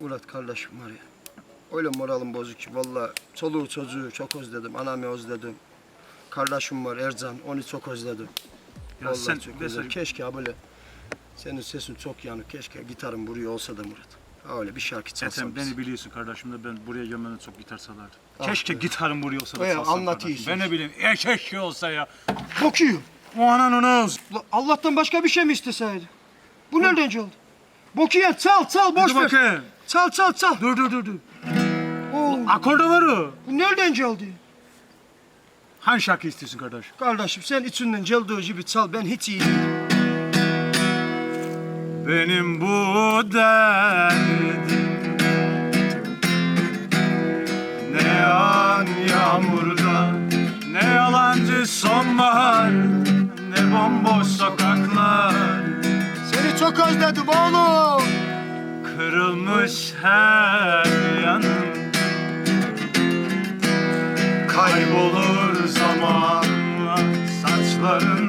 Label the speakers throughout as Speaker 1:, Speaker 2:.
Speaker 1: Murat kardeşim var ya. Öyle moralim bozuk ki valla çoluğu çocuğu çok özledim. Anamı özledim. Kardeşim var Ercan onu çok özledim.
Speaker 2: Ya
Speaker 1: Vallahi
Speaker 2: sen
Speaker 1: çok özledim. Keşke ha böyle senin sesin çok yanık. Keşke gitarın buraya olsa da Murat. Öyle bir şarkı çalsam.
Speaker 2: Zaten beni biliyorsun kardeşim de ben buraya gelmeden çok gitar salardım.
Speaker 1: Ah
Speaker 2: Keşke
Speaker 1: be.
Speaker 2: gitarım buraya olsa da
Speaker 1: Öyle
Speaker 2: çalsam
Speaker 1: anlatıyorsun.
Speaker 2: kardeşim. Ben ne bileyim e keşke olsa ya.
Speaker 1: Bakıyorum.
Speaker 2: O ananın olsun.
Speaker 1: La Allah'tan başka bir şey mi isteseydi? Bu nereden oldu? Bokiye çal çal boş
Speaker 2: Dur
Speaker 1: ver.
Speaker 2: bakayım.
Speaker 1: Çal çal çal.
Speaker 2: Dur dur dur dur.
Speaker 1: Oo,
Speaker 2: Akorda var o.
Speaker 1: bu nereden geldi?
Speaker 2: Hangi şarkı istiyorsun kardeş?
Speaker 1: Kardeşim sen içinden geldiği gibi çal ben hiç iyi değilim.
Speaker 2: Benim bu derdim. Ne yağan yağmurda Ne yalancı sonbahar Ne bomboş sokaklar.
Speaker 1: Seni çok özledim oğlum.
Speaker 2: Kırılmış her yanım. Kaybolur zamanla saçlarında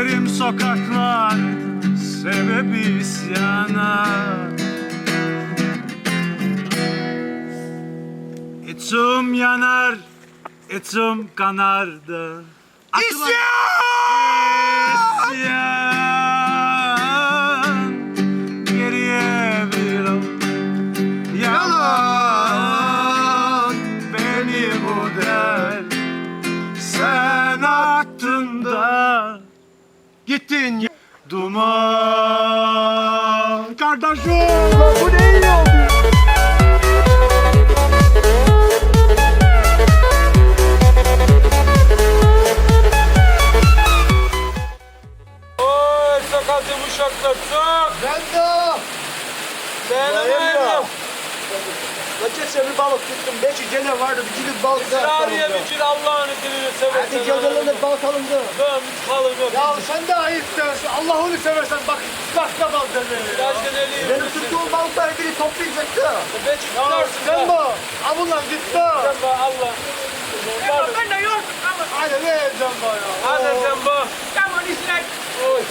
Speaker 2: Gözlerim sokaklar Sebebi isyana. İçim yanar İçim kanar da İsyan Duman Kardeşim
Speaker 1: Geçen bir balık tuttum. Beşi gene vardı. Bir cilit balık daha
Speaker 3: Sırariye
Speaker 1: kalındı.
Speaker 3: biçir Allah'ını dilini seversen.
Speaker 1: Hadi gövdelerine balık alındı.
Speaker 3: Ben hiç kalın.
Speaker 1: Ya sen de ayıpsın. Allah'ını seversen bak başka balık dedi.
Speaker 3: Birazdan eliyim.
Speaker 1: Benim tuttuğum balıkları biri toplayacaktı.
Speaker 3: Beçi
Speaker 1: Ya
Speaker 3: tutarsın
Speaker 1: sen
Speaker 3: ya.
Speaker 1: bu. Abunla gitti.
Speaker 3: Sen bak Allah.
Speaker 1: Ben de yok. Hadi ne edeceğim ben ya?
Speaker 3: Hadi sen bak.
Speaker 1: Tamam işte.
Speaker 3: Oy.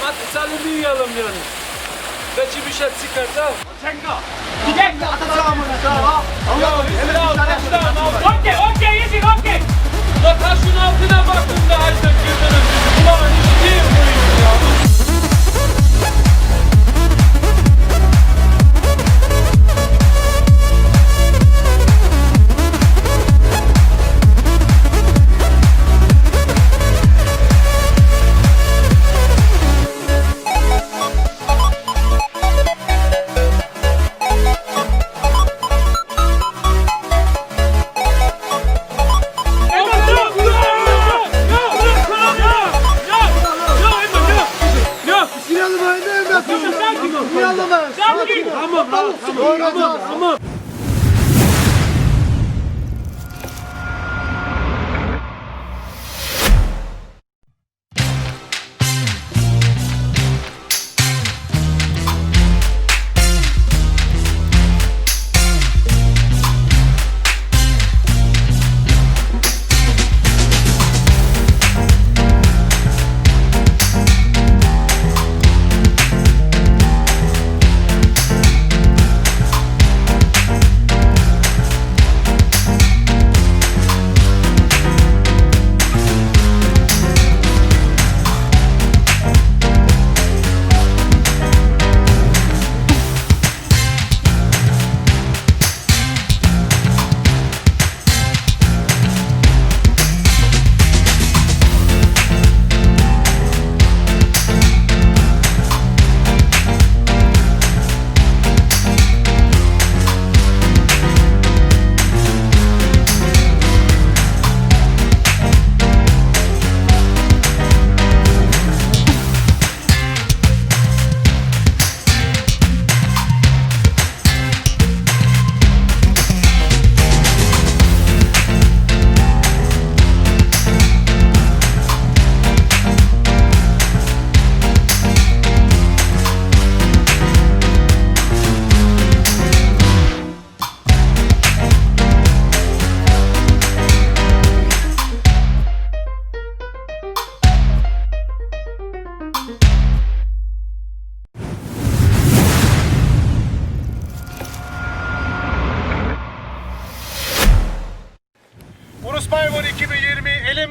Speaker 3: Hadi seni duyalım yani. Beçi bir şey çıkar da.
Speaker 1: Atacağım onu sana.
Speaker 3: Ya İslam taştan al. Okey okey yesin okey. La taşın altına bakın da ayda girdiniz. Ulan işiteyim buyurun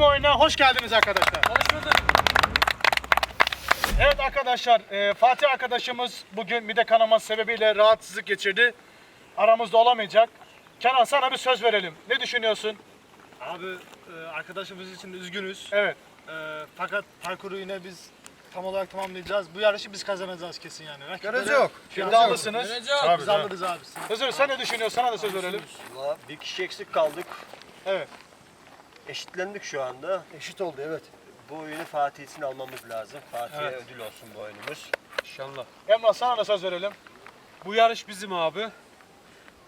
Speaker 4: oyununa hoş geldiniz arkadaşlar.
Speaker 5: Hoş bulduk.
Speaker 4: Evet arkadaşlar, e, Fatih arkadaşımız bugün mide kanaması sebebiyle rahatsızlık geçirdi. Aramızda olamayacak. Kenan sana bir söz verelim. Ne düşünüyorsun?
Speaker 6: Abi e, arkadaşımız için üzgünüz.
Speaker 4: Evet.
Speaker 6: E, fakat parkuru yine biz tam olarak tamamlayacağız. Bu yarışı biz kazanacağız kesin yani. Rakiplere-
Speaker 1: Garezi yok.
Speaker 4: Şimdi almışsınız.
Speaker 5: Göreceğiz.
Speaker 6: Biz alırız abi.
Speaker 4: Hızır sen ne düşünüyorsun? Sana da söz verelim.
Speaker 1: Valla bir kişi eksik kaldık.
Speaker 4: Evet.
Speaker 1: Eşitlendik şu anda. Eşit oldu evet. Bu oyunu Fatih için almamız lazım. Fatih'e
Speaker 4: Evet.
Speaker 1: ödül olsun bu oyunumuz.
Speaker 5: İnşallah.
Speaker 4: Emrah sana da söz verelim.
Speaker 5: Bu yarış bizim abi.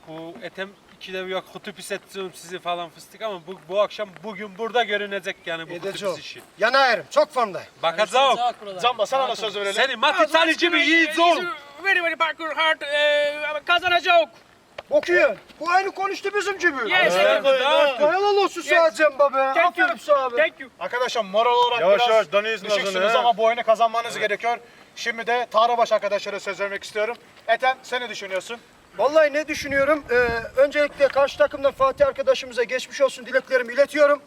Speaker 5: Bu etem ikide yok kutup hissettiğim sizi falan fıstık ama bu, bu akşam bugün burada görünecek yani bu
Speaker 1: Edeceğim.
Speaker 5: kutup işi.
Speaker 1: Yanayırım. Çok formdayım.
Speaker 5: Bakacağım.
Speaker 4: Zamba sana da söz verelim.
Speaker 5: Seni Mati Ali gibi yiğit ol.
Speaker 7: Very very parkour hard. Uh, kazanacak.
Speaker 1: Okuyor. Bu aynı konuştu bizim gibi.
Speaker 7: Yes.
Speaker 1: Helal olsun Cemba be.
Speaker 7: Thank you.
Speaker 1: Aferin abi.
Speaker 7: Thank you.
Speaker 4: Arkadaşlar moral olarak
Speaker 6: Yavaş
Speaker 4: biraz
Speaker 6: yavaş, dönüyoruz
Speaker 4: düşüksünüz
Speaker 6: nazını,
Speaker 4: ama bu oyunu kazanmanız gerekiyor. Şimdi de Tarıbaş arkadaşlara söz vermek istiyorum. Ethem sen ne düşünüyorsun?
Speaker 1: Vallahi ne düşünüyorum? Ee, öncelikle karşı takımdan Fatih arkadaşımıza geçmiş olsun dileklerimi iletiyorum.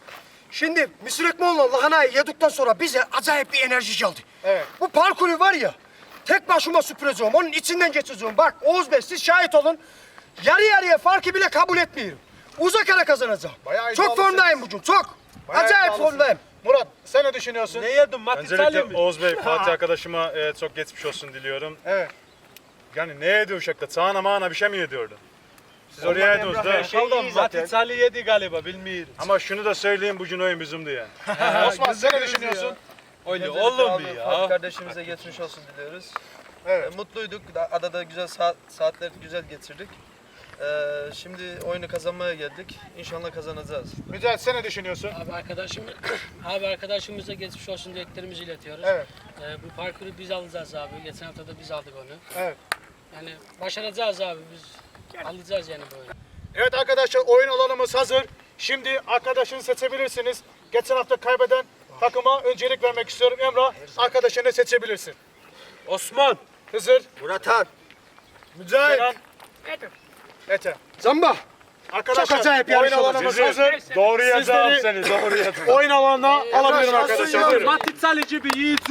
Speaker 1: Şimdi Mısır Ekmoğlu'na lahanayı yedikten sonra bize acayip bir enerji geldi.
Speaker 4: Evet.
Speaker 1: Bu parkuru var ya, tek başıma süpüreceğim, onun içinden geçeceğim. Bak Oğuz Bey siz şahit olun. Yarı yarıya farkı bile kabul etmiyorum. Uzak ara kazanacağım.
Speaker 4: Bayağı
Speaker 1: çok
Speaker 4: iddialısınız.
Speaker 1: formdayım bugün, çok.
Speaker 4: Bayağı
Speaker 1: acayip
Speaker 4: iddialısın.
Speaker 1: formdayım.
Speaker 4: Murat sen ne düşünüyorsun?
Speaker 5: Ne Ali
Speaker 6: Öncelikle
Speaker 5: mi?
Speaker 6: Oğuz Bey, Fatih arkadaşıma e, çok geçmiş olsun diliyorum.
Speaker 4: Evet.
Speaker 6: Yani ne yedi uşakta? Sağına mağına bir şey mi yediyordu? Siz oraya yediniz
Speaker 1: Emrah
Speaker 6: da.
Speaker 1: Bey, şey- zaten.
Speaker 5: Mati Ali yedi galiba bilmiyorum.
Speaker 6: Ama şunu da söyleyeyim bugün oyun bizimdi yani.
Speaker 4: Osman sen ne düşünüyorsun?
Speaker 5: Öyle olur mu
Speaker 8: Fatih
Speaker 5: ya?
Speaker 8: kardeşimize geçmiş olsun diliyoruz.
Speaker 4: Evet.
Speaker 8: E, Mutluyduk. Da- Adada güzel saat, saatler güzel geçirdik. E, şimdi oyunu kazanmaya geldik. İnşallah kazanacağız.
Speaker 4: Mücahit sen ne düşünüyorsun?
Speaker 7: Abi arkadaşım, abi arkadaşımıza geçmiş olsun dileklerimizi iletiyoruz.
Speaker 4: Evet.
Speaker 7: Ee, bu parkuru biz alacağız abi. Geçen hafta da biz aldık onu.
Speaker 4: Evet.
Speaker 7: Yani başaracağız abi biz. Alacağız yani bu oyunu.
Speaker 4: Evet arkadaşlar oyun alanımız hazır. Şimdi arkadaşını seçebilirsiniz. Geçen hafta kaybeden takıma öncelik vermek istiyorum. Emrah arkadaşını seçebilirsin.
Speaker 5: Osman.
Speaker 4: Hızır,
Speaker 1: Murat Han,
Speaker 4: Mücahit, Kenan, Ethem.
Speaker 1: Zamba.
Speaker 4: Arkadaşlar
Speaker 1: Çok acayip
Speaker 4: oyun
Speaker 1: yarış olacak.
Speaker 4: alanımız hazır.
Speaker 6: Doğru yazacağım
Speaker 4: Sizleri-
Speaker 6: seni, doğru yazacağım.
Speaker 4: Oyun alanına alabilirim arkadaşlar. Buyurun.
Speaker 5: Mati Ali gibi yiğit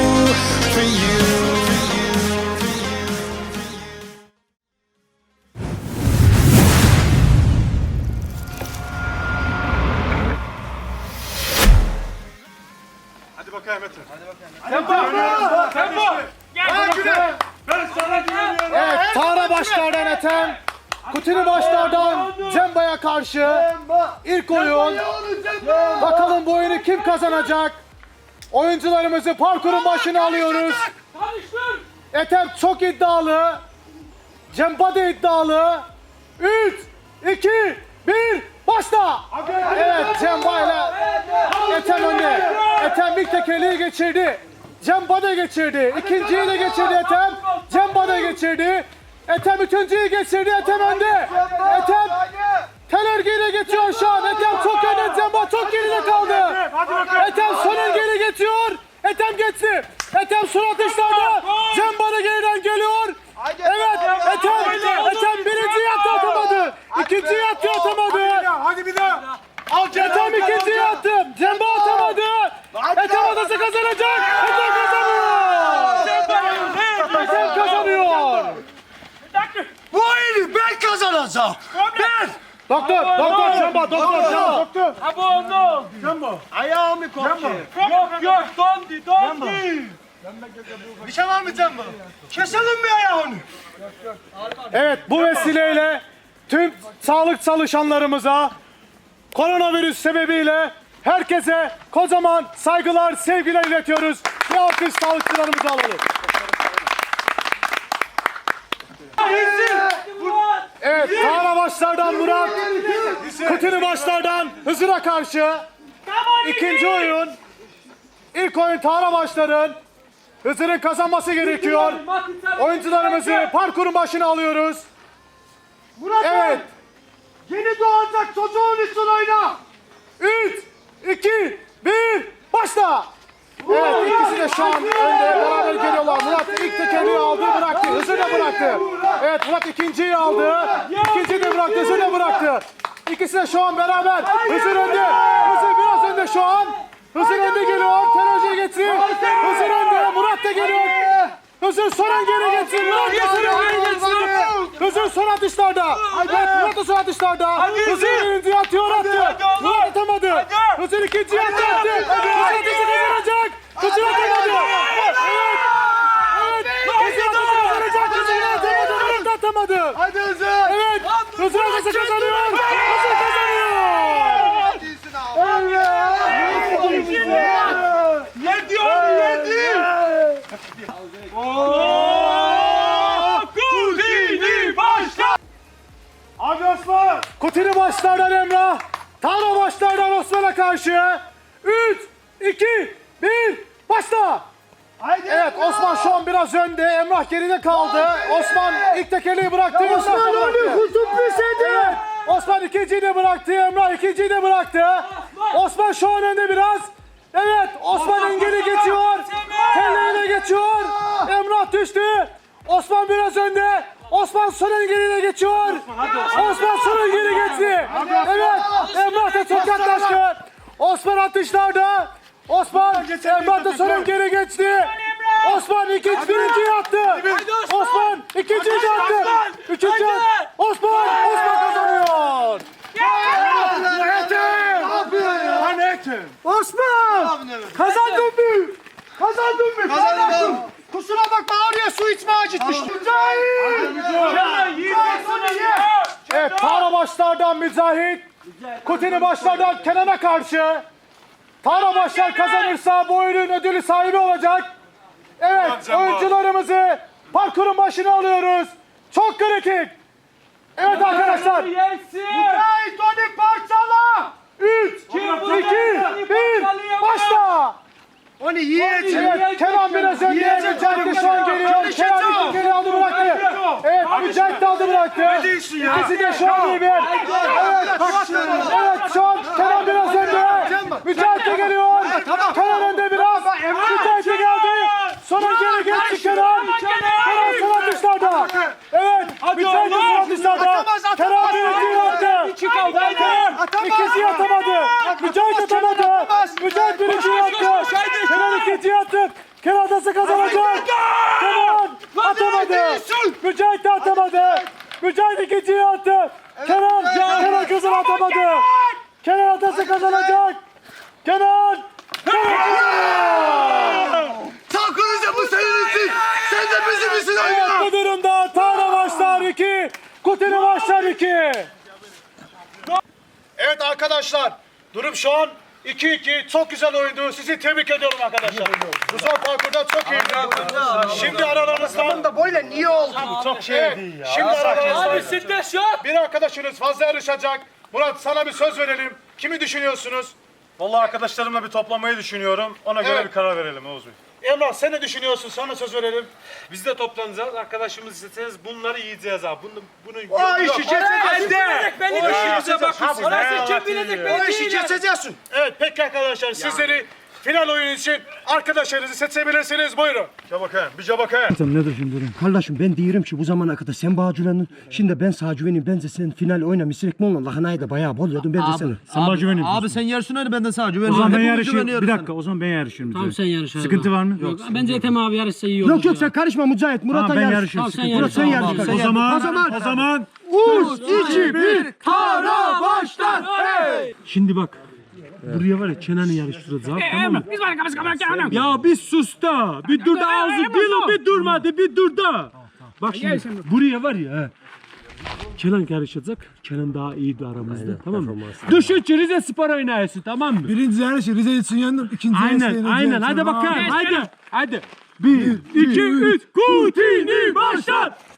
Speaker 9: for you? For you, for you.
Speaker 6: Hadi bakayım. Metin.
Speaker 4: Evet, Tara başlardan Ethem. Kutini başlardan Cemba'ya karşı ilk oyun. Bakalım bu oyunu kim kazanacak? Oyuncularımızı parkurun başına alıyoruz. Ethem çok iddialı. Cemba da iddialı. 3, 2, 1, başla. Evet Cemba ile Ethem önde. Ethem ilk tekerleği geçirdi. Cemba da geçirdi. İkinciyi de geçirdi Ethem. Cemba da geçirdi. Ethem üçüncüyü geçirdi. Ethem önde. Ethem telergiyle geçiyor şu an. Ethem çok önde. Cemba çok geride kaldı. Ethem son geri geçiyor. Ethem geçti. Ethem son atışlarda. Cemba da geriden geliyor. Evet Ethem. Ethem birinciyi attı atamadı. İkinciyi attı atamadı. Hadi bir daha. Al Ethem ikinciyi attı. Cemba atamadı. Ethem adası kazanacak. Ethem kazanıyor. Ethem kazanıyor.
Speaker 1: Bu oyunu ben kazanacağım. Ben.
Speaker 4: Doktor, doktor Cemba, doktor Cemba. Doktor.
Speaker 5: Abone ol.
Speaker 1: Ayağımı koptu.
Speaker 5: Yok yok dondi dondi.
Speaker 1: Bir şey var mı Cemba? Keselim mi ayağını?
Speaker 4: Evet bu vesileyle tüm sağlık çalışanlarımıza koronavirüs sebebiyle herkese kocaman saygılar, sevgiler iletiyoruz. Bir alkış sağlıkçılarımızı alalım. Evet, Tağla başlardan Murat. Kutini başlardan Hızır'a karşı. İkinci oyun. İlk oyun Tağla başların. Hızır'ın kazanması gerekiyor. Oyuncularımızı parkurun başına alıyoruz. Evet. Yeni doğacak çocuğun için oyna. 3, 2, 1, başla. Evet ikisi de şu an önde beraber geliyorlar. Murat ilk tekerleği aldı bıraktı. Hızır da bıraktı. Evet Murat ikinciyi aldı. İkinciyi de bıraktı. Hızır da bıraktı. İkisi de şu an beraber. Hızır önde. Hızır biraz önde şu an. Hızır önde geliyor. Terörcüye geçsin. Hızır önde. Murat da geliyor. Hızır son geri geçsin. Murat da son geri geçsin. Hızır son atışlarda. Evet Murat da son atışlarda. Hızır birinciyi atıyor attı. Murat atamadı. Hızır ikinciyi attı attı. Hızır atışı kazanacak. Hızır atamadı. Evet. Evet. Hızır atışı kazanacak. Hızır atamadı. Atamadı. Hadi Hızır. Evet. Hızır atışı geride kaldı. Osman ilk tekerleği bıraktı. Osman önde kutup Evet. Osman ikinciyi de bıraktı. Emrah ikinciyi de bıraktı. Osman şu an önde biraz. Evet Osman engeli geçiyor. Telleğine geçiyor. Emrah düştü. Osman biraz önde. Osman son engeliyle geçiyor. Osman son engeli geçti. Evet Emrah da çok yaklaştı. Osman atışlarda. Osman Emrah da son engeli geçti. Osman ikinci birinciyi attı. Osman ikinciyi de attı. Üçüncü Osman Osman kazanıyor. Osman! Kazandın mı? Kazandın mı? Kazandım. Kusura bakma oraya su içmeye acıtmıştım. Evet, Tara başlardan Müzahit. Kutini başlardan Kenan'a karşı. Tara başlar kazanırsa bu oyunun ödülü sahibi olacak. Evet, oyuncularımızı parkurun başına alıyoruz. Çok kritik. Evet arkadaşlar. Müzahit onu parçala. 3, 2, 1, başla.
Speaker 1: Onu yiyecek.
Speaker 4: Evet, Kenan biraz. Mücahit de şu an geliyor. Kenan bir kere aldı bıraktı. Evet, Mücahit de aldı bıraktı. İkisi de şu an iyi bir. Evet, evet şu an Kenan biraz önde. Mücahit de geliyor. Kenan önde biraz. Mücahit. Sonra geri geçti Kenan. Kenan son atışlarda. Evet, Mücahit de son atışlarda. Kenan birinciyi attı. Kenan ikisi atamadı. Mücahit atamadı. Mücahit birinciyi attı. Kenan ikinciyi attı. Kenan nasıl kazanacak? Kenan atamadı. Mücahit de atamadı. Mücahit ikinciyi attı. Kenan, Kenan kızını atamadı. Kenan atası kazanacak. Kenan. Kenan kazanıyor.
Speaker 1: Takılınca bu senin için. Sen de
Speaker 4: bu durumda Tara başlar 2, Kutini başlar 2. Evet arkadaşlar, durum şu an 2-2. Çok güzel oyundu. Sizi tebrik ediyorum arkadaşlar. Bu son parkurda çok iyiydi. Şimdi aralarınızdan
Speaker 1: da böyle niye oldu?
Speaker 4: çok şey değil ya. Şimdi aralarınızdan
Speaker 5: Abi stres yok.
Speaker 4: bir arkadaşınız fazla yarışacak. Murat sana bir söz verelim. Kimi düşünüyorsunuz?
Speaker 10: Vallahi arkadaşlarımla bir toplamayı düşünüyorum. Ona göre
Speaker 4: Evet.
Speaker 10: bir karar verelim Oğuz Bey.
Speaker 4: Emrah sen ne düşünüyorsun? Sana söz verelim.
Speaker 10: Biz de toplanacağız. Arkadaşımız isteseniz bunları yiyeceğiz abi. Bunu, bunu
Speaker 1: O işi keseceksin.
Speaker 5: Beni düşünüyorsa bak. Orası kim bilecek
Speaker 1: O
Speaker 5: beni
Speaker 1: işi
Speaker 5: değil.
Speaker 1: keseceksin.
Speaker 4: Evet peki arkadaşlar sizleri final oyunu için arkadaşlarınızı seçebilirsiniz. Buyurun.
Speaker 10: Cabakayın. Bir cabakayın.
Speaker 2: Ne düşündürüm? Kardeşim ben diyorum ki bu zamana kadar sen Bağcılar'ın şimdi ben sağ güvenim bence sen final oynamışsın mi onunla lahanayı da bayağı bol yedin bence seni.
Speaker 11: Sen bana güvenin. Abi sen yarışın öyle ben de sana güveniyorum.
Speaker 3: O zaman ben
Speaker 11: Hepimiz
Speaker 3: yarışıyorum.
Speaker 11: güveniyoruz
Speaker 3: Bir
Speaker 11: sana.
Speaker 3: dakika o zaman ben yarışıyorum.
Speaker 7: Tamam sen yarış abi.
Speaker 3: Sıkıntı var mı?
Speaker 7: Yok, bence Ethem abi yarışsa iyi olur.
Speaker 2: Yok yok
Speaker 7: ya.
Speaker 2: sen karışma Mücahit Murat'a
Speaker 3: Tamam ben
Speaker 2: yarış.
Speaker 3: yarışıyorum.
Speaker 7: Tamam, sen
Speaker 3: Sıkıntı yok.
Speaker 7: yarış.
Speaker 2: Murat sen
Speaker 7: Tamam,
Speaker 2: yarış.
Speaker 3: O
Speaker 7: sen
Speaker 3: zaman,
Speaker 2: O zaman-
Speaker 3: o zaman
Speaker 2: Üç, iki, bir.
Speaker 11: Tara başlar.
Speaker 3: şimdi bak. Buraya var ya Kenan'ı yarıştıracağız tamam mı?
Speaker 5: Biz var kapısı kapısı
Speaker 3: Ya bir sus da. Bir dur da ağzı dilo bir durmadı bir dur da. Bak şimdi buraya var ya. he. Kenan yarışacak. Kenan daha iyiydi aramızda. tamam mı? Düşün ki Rize Spor oynayasın tamam mı?
Speaker 4: Birinci yarışı Rize için yendim. İkinci
Speaker 3: Aynen aynen hadi bakalım hadi. Hadi. Bir, iki, üç. Kutini başlat.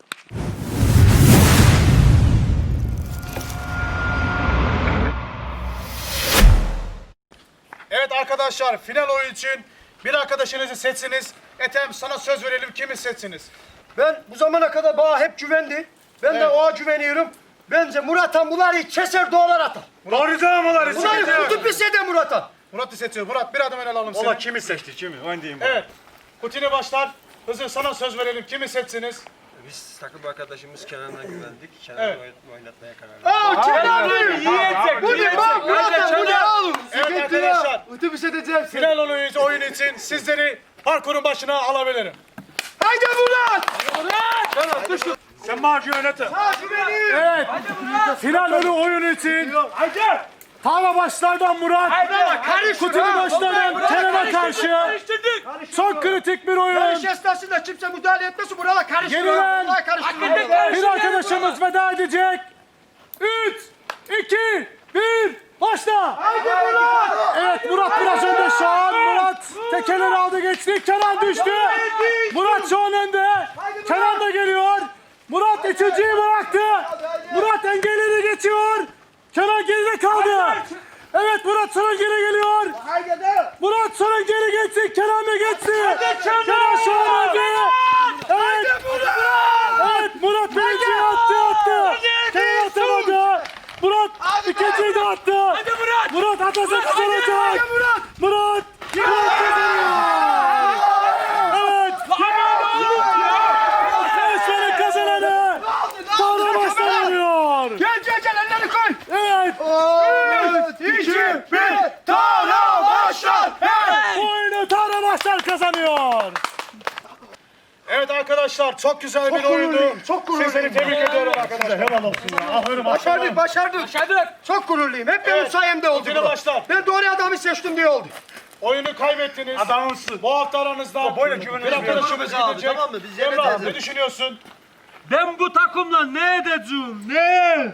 Speaker 6: Evet arkadaşlar final oyun için bir arkadaşınızı seçsiniz. Ethem sana söz verelim kimi seçsiniz?
Speaker 1: Ben bu zamana kadar bana hep güvendi. Ben de
Speaker 6: Evet.
Speaker 1: ona güveniyorum. Bence Murat Han bunları keser doğrar atar.
Speaker 6: Doğru cevaplar.
Speaker 1: Bunları kutup bir de Murat Han.
Speaker 6: Murat'ı seçiyor. Murat bir adım öne alalım seni.
Speaker 10: Ola kimi seçti kimi? Oyun diyeyim bana.
Speaker 6: Evet. Kutine başlar. Hızır sana söz verelim. Kimi seçsiniz?
Speaker 8: Biz takım arkadaşımız Kenan'a güvendik. Kenan'ı
Speaker 6: Evet.
Speaker 8: oynatmaya karar verdik.
Speaker 1: Aa Kenan Bey.
Speaker 5: Yiyecek,
Speaker 1: Bu ne bak Murat Han bu ne. Otobüs edeceğim seni.
Speaker 6: Final oyun, oyun için sizleri parkurun başına alabilirim.
Speaker 1: Haydi Murat.
Speaker 10: Sen bana güvenet.
Speaker 1: Ha güveneyim.
Speaker 4: Evet. Final önü oyun için. Tava başlardan Murat. Kutini başlardan Kenan'a karşı. Çok kritik bir oyun.
Speaker 1: Yarış esnasında kimse müdahale etmesin. Buralar. Buralar karıştırıyor.
Speaker 4: Bir arkadaşımız veda edecek. 3, 2, 1, başla. Evet Murat biraz önde şu an. Murat tekerleri aldı geçti. Kenan düştü. Murat şu an önde. Kenan da geliyor. Murat üçüncüyü bıraktı. Murat engelleri geçiyor. Kenan geride kaldı. Evet Murat sonra geri geliyor. Murat sonra geri geçti. Kenan da geçti. Kenan şu an önde. Evet. Evet Murat birinciyi attı attı. Kenan atamadı. Murat ikinciyi de attı. Hadi Murat. Murat atasa kazanacak. Murat. Murat. Murat kazanıyor. Evet. Yarışmanın kazananı. Sonra başlanıyor.
Speaker 1: Gel gel gel ellerini koy.
Speaker 4: Evet.
Speaker 1: Üç, iki, bir. Tara başlar.
Speaker 4: Bu oyunu Tanrı Başlar kazanıyor.
Speaker 6: Evet arkadaşlar çok güzel bir oyundu.
Speaker 1: çok gururluyum.
Speaker 6: Sizleri tebrik ediyorum arkadaşlar.
Speaker 10: Helal olsun ya. Aferin
Speaker 1: Başardık başardık.
Speaker 5: Başladık.
Speaker 1: Çok gururluyum. Hep benim
Speaker 6: Evet.
Speaker 1: sayemde oldu.
Speaker 6: Kutine
Speaker 1: bu.
Speaker 6: başlar.
Speaker 1: Ben doğru adamı seçtim diye oldu.
Speaker 6: Oyunu kaybettiniz.
Speaker 10: Adamsın.
Speaker 6: Bu hafta aranızda
Speaker 10: böyle güvenelim.
Speaker 6: bir arkadaşımız
Speaker 8: Abi,
Speaker 6: gidecek.
Speaker 8: tamam mı? Biz
Speaker 6: Emrah
Speaker 8: yeneceğiz.
Speaker 6: ne düşünüyorsun?
Speaker 3: Ben bu takımla ne edeceğim? Ne?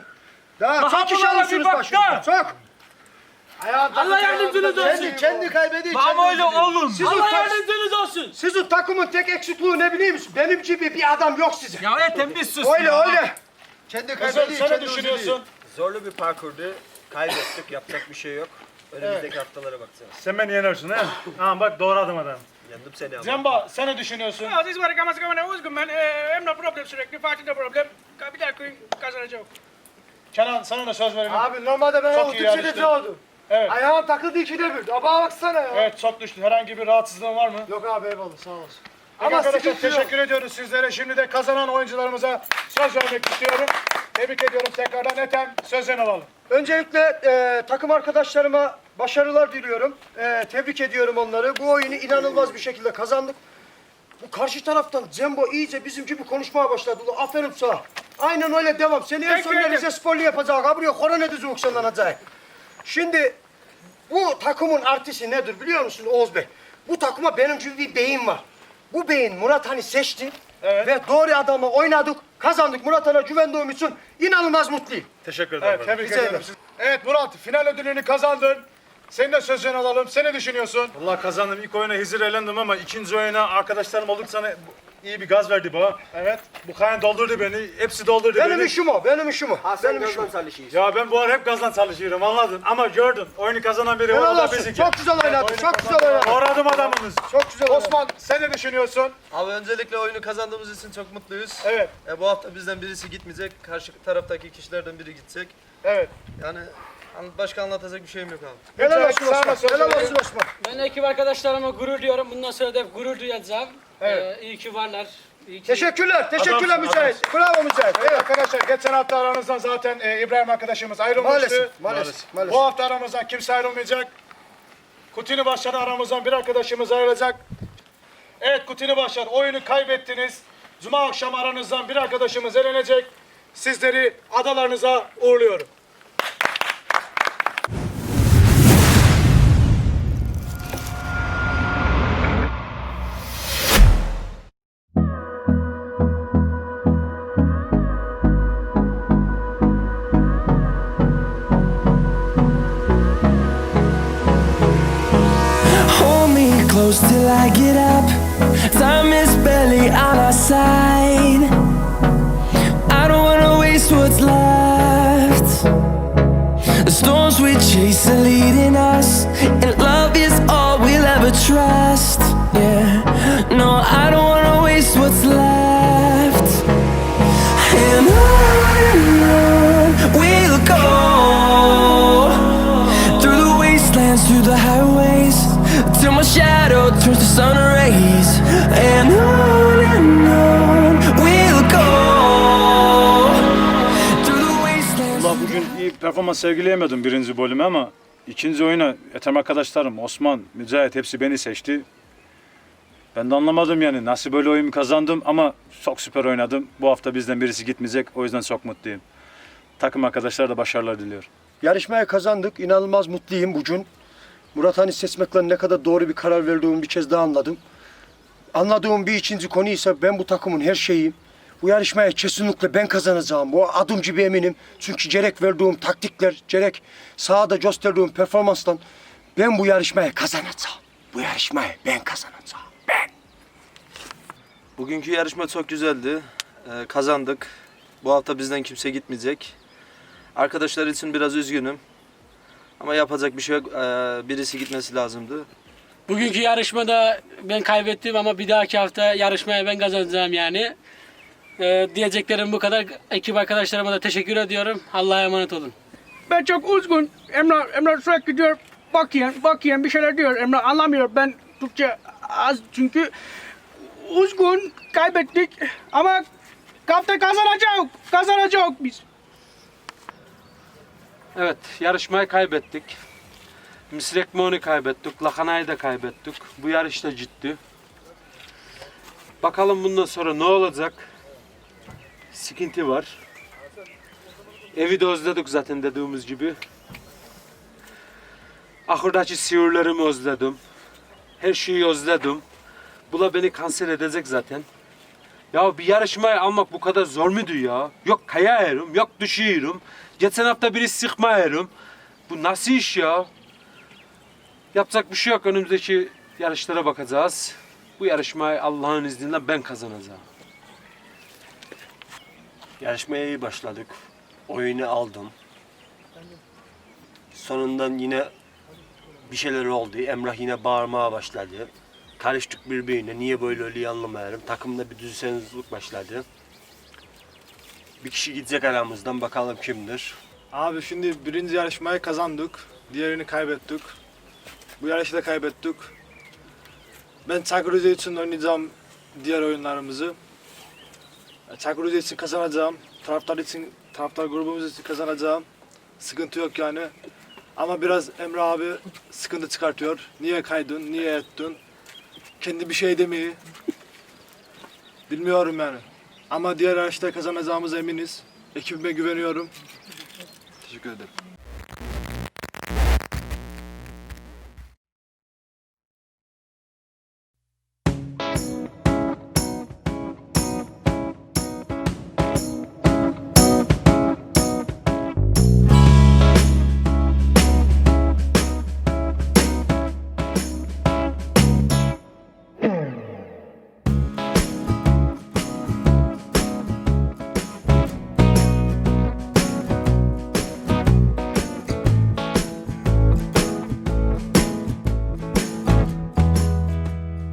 Speaker 1: Daha
Speaker 3: Daha
Speaker 1: çok kişi
Speaker 3: bunlara bir
Speaker 1: alırsınız
Speaker 3: bak
Speaker 1: başımıza.
Speaker 3: da.
Speaker 1: Çok.
Speaker 5: Allah yardımcınız olsun.
Speaker 1: Kendi, kendi
Speaker 3: Ama öyle oğlum.
Speaker 1: Sizin,
Speaker 5: Allah yardımcınız olsun.
Speaker 1: sizin takımın tek eksikliği ne biliyor musun? Benim gibi bir adam yok sizin.
Speaker 5: Ya Ethem bir sus
Speaker 1: Öyle
Speaker 5: ya.
Speaker 1: öyle. Kendi kaybediği
Speaker 6: sen ne
Speaker 1: kendi
Speaker 6: düşünüyorsun?
Speaker 8: Zorlu bir parkurdu. Kaybettik. Yapacak bir şey yok. Önümüzdeki haftalara bakacağız.
Speaker 10: Sen beni yenersin he. Ha bak doğru adım adam.
Speaker 8: Yendim seni ama.
Speaker 6: Zemba sen ne düşünüyorsun?
Speaker 7: Ya is what I'm going to use, man. Eh, I'm no problem, sürekli fighting the problem. Bir dakika kazanacak.
Speaker 6: Kenan sana da söz verelim.
Speaker 1: Abi normalde ben
Speaker 6: Çok iyi
Speaker 1: otobüs
Speaker 6: yarıştın.
Speaker 1: oldum.
Speaker 6: Evet.
Speaker 1: Ayağım takıldı ikide bir. Aba baksana ya.
Speaker 6: Evet çok düştü. Herhangi bir rahatsızlığın var mı?
Speaker 1: Yok abi eyvallah sağ olasın.
Speaker 6: Ama
Speaker 1: Ama
Speaker 6: arkadaşlar
Speaker 1: sıkıntı yok.
Speaker 6: teşekkür ediyoruz sizlere. Şimdi de kazanan oyuncularımıza söz vermek istiyorum. Tebrik ediyorum tekrardan. Ethem sözlerini alalım.
Speaker 1: Öncelikle e, takım arkadaşlarıma başarılar diliyorum. E, tebrik ediyorum onları. Bu oyunu inanılmaz bir şekilde kazandık. Bu karşı taraftan Cembo iyice bizim gibi konuşmaya başladı. Ulan Aferin sana. Aynen öyle devam. Seni en sonunda Rize Sporlu yapacak. Buraya korona dizi yükselenecek. Şimdi bu takımın artısı nedir biliyor musun Oğuz Bey? Bu takıma benim gibi bir beyin var. Bu beyin Murat Han'ı seçti ve doğru adamla oynadık, kazandık. Murat Han'a güvendiğim için inanılmaz mutluyum.
Speaker 10: Teşekkür ederim.
Speaker 6: Evet tebrik
Speaker 1: Rica ederim.
Speaker 6: sizi. Evet Murat final ödülünü kazandın. Senin de sözlerini alalım. Sen ne düşünüyorsun?
Speaker 10: Vallahi kazandım. İlk oyuna hizir elendim ama ikinci oyuna arkadaşlarım olduk sana iyi bir gaz verdi bana.
Speaker 6: Evet.
Speaker 10: Bu kayan doldurdu beni. Hepsi doldurdu
Speaker 1: Benim
Speaker 10: beni.
Speaker 1: işim o, benim işim o. benim işim o.
Speaker 10: Ya ben bu ara hep gazdan çalışıyorum anladın. Ama gördün oyunu kazanan biri var o
Speaker 1: Helal
Speaker 10: da
Speaker 1: olsun. Çok güzel oynadın, çok güzel oynadın.
Speaker 10: Doğradım adamınız.
Speaker 1: Çok güzel oynadın.
Speaker 6: Osman sen ne düşünüyorsun?
Speaker 8: Abi öncelikle oyunu kazandığımız için çok mutluyuz.
Speaker 6: Evet.
Speaker 8: E, bu hafta bizden birisi gitmeyecek. Karşı taraftaki kişilerden biri gidecek.
Speaker 6: Evet.
Speaker 8: Yani an- başka anlatacak bir şeyim yok abi.
Speaker 1: Helal olsun
Speaker 6: sana
Speaker 1: Osman,
Speaker 6: söz
Speaker 1: helal olsun Osman.
Speaker 7: Ben ekip arkadaşlarıma gurur diyorum. Bundan sonra da hep gurur duyacağım.
Speaker 6: Evet.
Speaker 7: Ee, iyi ki varlar. İyi ki...
Speaker 1: Teşekkürler, teşekkürler
Speaker 10: Adamsın,
Speaker 1: Mücahit. Bravo Mücahit.
Speaker 6: Evet
Speaker 1: Evet.
Speaker 6: arkadaşlar geçen hafta aranızdan zaten e, İbrahim arkadaşımız ayrılmıştı.
Speaker 1: Maalesef, maalesef, maalesef.
Speaker 6: Bu hafta aramızdan kimse ayrılmayacak. Kutini Başlar aramızdan bir arkadaşımız ayrılacak. Evet Kutini Başlar oyunu kaybettiniz. Cuma akşam aranızdan bir arkadaşımız elenecek. Sizleri adalarınıza uğurluyorum.
Speaker 2: Performans sergileyemedim birinci bölümü ama ikinci oyuna Ethem arkadaşlarım Osman, Mücahit hepsi beni seçti. Ben de anlamadım yani nasıl böyle oyun kazandım ama çok süper oynadım. Bu hafta bizden birisi gitmeyecek o yüzden çok mutluyum. Takım arkadaşlar da başarılar diliyor.
Speaker 1: Yarışmaya kazandık. İnanılmaz mutluyum bugün. Murat Hani seçmekle ne kadar doğru bir karar verdiğimi bir kez daha anladım. Anladığım bir ikinci konu ise ben bu takımın her şeyiyim. Bu yarışmaya kesinlikle ben kazanacağım. Bu adım gibi eminim. Çünkü gerek verdiğim taktikler, gerek sahada gösterdiğim performanstan ben bu yarışmaya kazanacağım. Bu yarışmayı ben kazanacağım. Ben.
Speaker 7: Bugünkü yarışma çok güzeldi. Ee, kazandık. Bu hafta bizden kimse gitmeyecek. Arkadaşlar için biraz üzgünüm. Ama yapacak bir şey yok. Ee, birisi gitmesi lazımdı.
Speaker 5: Bugünkü yarışmada ben kaybettim ama bir dahaki hafta yarışmaya ben kazanacağım yani. Ee, diyeceklerim bu kadar. Ekip arkadaşlarıma da teşekkür ediyorum. Allah'a emanet olun. Ben çok üzgün. Emrah, Emrah sürekli diyor bakayım, bakayım bir şeyler diyor. Emrah anlamıyor. Ben Türkçe az çünkü üzgün kaybettik ama hafta kazanacak, kazanacak biz.
Speaker 3: Evet, yarışmayı kaybettik. Misrekmoni kaybettik, Lakana'yı da kaybettik. Bu yarış da ciddi. Bakalım bundan sonra ne olacak? Sıkıntı var. Evi de özledik zaten dediğimiz gibi. Ahırdaki sihirlerimi özledim. Her şeyi özledim. Bu da beni kanser edecek zaten. Ya bir yarışmayı almak bu kadar zor muydu ya? Yok kayarım, yok düşüyorum. Geçen hafta biri sıkmayarım. Bu nasıl iş ya? Yapacak bir şey yok. Önümüzdeki yarışlara bakacağız. Bu yarışmayı Allah'ın izniyle ben kazanacağım.
Speaker 8: Yarışmaya iyi başladık. Oyunu aldım. Sonundan yine bir şeyler oldu. Emrah yine bağırmaya başladı. Karıştık birbirine. Niye böyle öyle anlamıyorum. Takımda bir düzensizlik başladı. Bir kişi gidecek aramızdan bakalım kimdir.
Speaker 12: Abi şimdi birinci yarışmayı kazandık. Diğerini kaybettik. Bu yarışı da kaybettik. Ben Çakırüze için oynayacağım diğer oyunlarımızı. Çakırüze için kazanacağım. Taraftar için, taraftar grubumuz için kazanacağım. Sıkıntı yok yani. Ama biraz Emre abi sıkıntı çıkartıyor. Niye kaydın, niye ettin? Kendi bir şey demeyi. Bilmiyorum yani. Ama diğer yarışta kazanacağımıza eminiz. Ekibime güveniyorum. Teşekkür ederim.